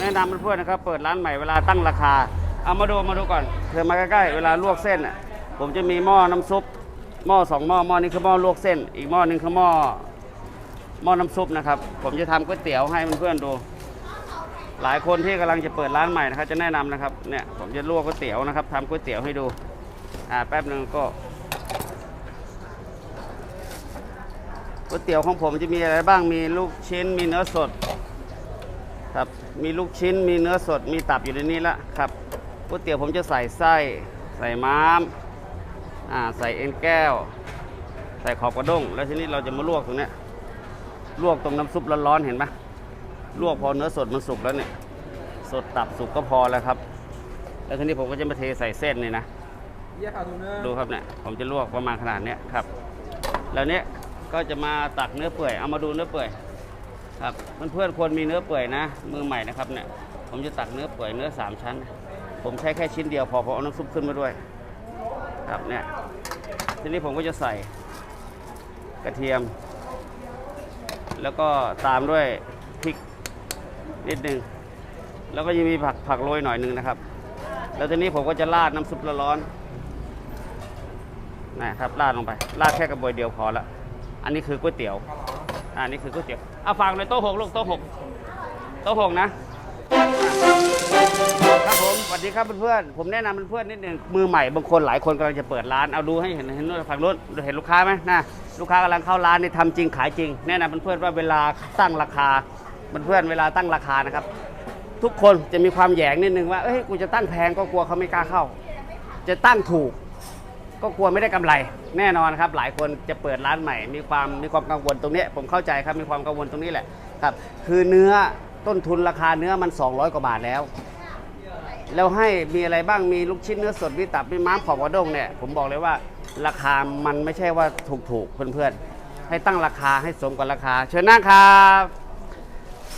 แนะนำเพื่อนๆนะครับ เปิดร้านใหม่เวลาตั้งราคา เอามาดูมาดูก่อน เธอมาใกล้ๆ เวลาลวกเส้นอะ ผมจะมีหม้อน้ำซุป หม้อสองหม้อ หม้อนี้คือหม้อลวกเส้น อีกหม้อหนึงคือหม้อ หม้อน้ำซุปนะครับ ผมจะทำก๋วยเตี๋ยวให้เพื่อนๆดู หลายคนที่กำลังจะเปิดร้านใหม่นะครับ จะแนะนำนะครับ เนี่ย ผมจะลวกก๋วยเตี๋ยวนะครับทำก๋วยเตี๋ยวให้ดู อ่า แป๊บหนึ่งก็ก๋วยเตี๋ยวของผมจะมีอะไรบ้าง มีลูกชิ้น มีเนื้อสด ครับมีลูกชิ้นมีเนื้อสดมีตับอยู่ในนี้ละครับก๋วยเตี๋ยวผมจะใส่ไส้ ใส่ม้ามอ่าใส่เอ็นแก้ว ใส่ขอบกระด้ง แล้วทีนี้เราจะมาลวกตรงเนี้ยลวกตรงน้ำซุปร้อนๆเห็นไหมลวกพอเนื้อสดมันสุกแล้วเนี่ยสดตับสุกก็พอแล้วครับ แล้วทีนี้ผมก็จะมาเทใส่เส้นนี่นะเยี่ยขาดูเนื้อดูครับเนี่ยผมจะลวกประมาณขนาดเนี้ยครับ แล้วเนี้ยก็จะมาตักเนื้อเปื่อยเอามาดูเนื้อเปื่อย ครับเพื่อนๆควรมีเนื้อเปื่อยนะ มือใหม่นะครับเนี่ยผมจะตักเนื้อเปื่อยเนื้อสามชั้น ผมใช้แค่ชิ้นเดียวพอผมเอาน้ำซุปขึ้นมาด้วย ครับเนี่ยทีนี้ผมก็จะใส่กระเทียม แล้วก็ตามด้วยพริกนิดนึงแล้วก็ยังมีผักผักโรยหน่อยหนึงนะครับ แล้วทีนี้ผมก็จะราดน้ำซุปร้อนๆนะครับราดลงไปราดแค่กระบวยเดียวพอละอันนี้คือก๋วยเตี๋ยว อันนี้คือก๋วยเตี๋ยวเอาฟังเลยโต๊ะหกลูกโต๊ะหกโต๊ะหกนะครับผมสวัสดีครับเพื่อนๆผมแนะนำเพื่อนๆนิดหนึ่งมือใหม่บางคนหลายคนกำลังจะเปิดร้านเอาดูให้เห็นเห็นนู่นฝั่งนู้นเห็นลูกค้าไหมนะลูกค้ากำลังเข้าร้านนี่ทำจริงขายจริง แนะนำเพื่อนๆว่าเวลาตั้งราคาเพื่อนๆเวลาตั้งราคานะครับ ทุกคนจะมีความแหยงนิดนึงว่าเอ้ยกูจะตั้งแพงก็กลัวเขาไม่กล้าเข้า จะตั้งถูก ก็กลัวไม่ได้กำไรแน่นอนครับหลายคนจะเปิดร้านใหม่ มีความมีความกังวลตรงนี้ผมเข้าใจครับมีความกังวลตรงนี้แหละครับคือเนื้อต้นทุนราคาเนื้อมัน 200 กว่าบาทแล้ว แล้วให้มีอะไรบ้างมีลูกชิ้นเนื้อสดมีตับมีม้ามขอบกระด้งเนี่ยผมบอกเลยว่าราคามันไม่ใช่ว่าถูกๆเพื่อนๆ ให้ตั้งราคาให้สมกับราคา เชิญนั่งครับ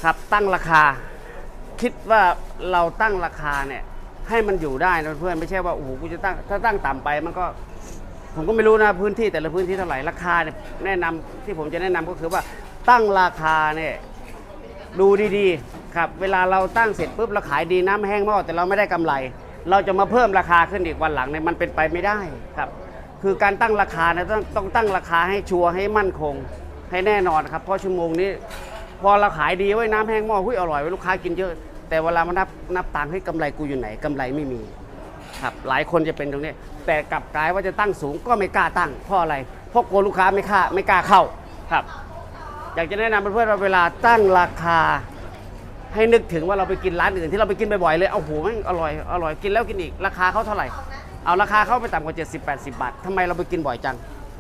ครับตั้งราคา คิดว่าเราตั้งราคาเนี่ยให้มันอยู่ได้นะเพื่อนไม่ใช่ว่าโอ้โหกูจะตั้งถ้าตั้งต่ำไปมันก็ ผมก็ไม่รู้นะพื้นที่แต่ละพื้นที่เท่าไหร่ราคาเนี่ยแนะนำที่ผมจะแนะนำก็คือว่าตั้งราคาเนี่ยดูดีๆครับ เวลาเราตั้งเสร็จปุ๊บเราขายดีน้ำแห้งหม้อแต่เราไม่ได้กำไร เราจะมาเพิ่มราคาขึ้นอีกวันหลังเนี่ยมันเป็นไปไม่ได้ครับ คือการตั้งราคาเนี่ยต้องต้องตั้งราคาให้ชัวร์ให้มั่นคงให้แน่นอนครับเพราะชั่วโมงนี้ พอเราขายดีไว้น้ำแห้งหม้อหุ้ยอร่อยไว้ลูกค้ากินเยอะ แต่เวลามานับนับตังค์ให้ยกำไรกูอยู่ไหนกำไรไม่มี ครับหลายคนจะเป็นตรงนี้ แต่กลับกลายว่าจะตั้งสูงก็ไม่กล้าตั้งเพราะอะไรเพราะกลัวลูกค้าไม่ค่าไม่กล้าเข้าครับ อยากจะแนะนำเพื่อนๆว่าเวลาตั้งราคา ให้นึกถึงว่าเราไปกินร้านอื่นที่เราไปกินบ่อยๆเลยเอาโหแม่งอร่อยอร่อยกินแล้วกินอีกราคาเขาเท่าไหร่เอาราคาเข้าไปต่ำกว่า 70 80 บาททำไมเราไปกินบ่อยจัง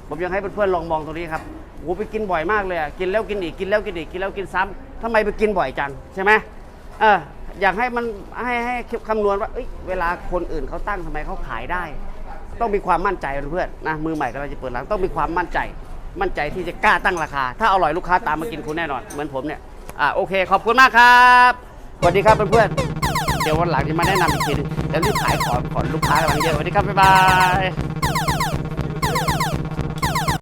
ผมยังให้เพื่อนๆลองมองตรงนี้ครับโอ้โหไปกินบ่อยมากเลยอะกินแล้วกินอีกกินแล้วกินอีกกินแล้วกินซ้ำทำไมไปกินบ่อยจังใช่ไหมเออ อยากให้มันให้ให้คำนวณว่าเอ้ยเวลาคนอื่นเขาตั้งทำไมเขาขายได้ ต้องมีความมั่นใจเพื่อนๆนะมือใหม่กำลังจะเปิดร้านต้องมีความมั่นใจ มั่นใจที่จะกล้าตั้งราคา ถ้าอร่อยลูกค้าตามมากินคุณแน่นอน เหมือนผมเนี่ยอ่าโอเคขอบคุณมากครับสวัสดีครับเพื่อนๆเดี๋ยววันหลังจะมาแนะนำอีกทีนึงแล้วรีบขายของก่อนลูกค้ากำลังเยอะสวัสดีครับบ๊ายบาย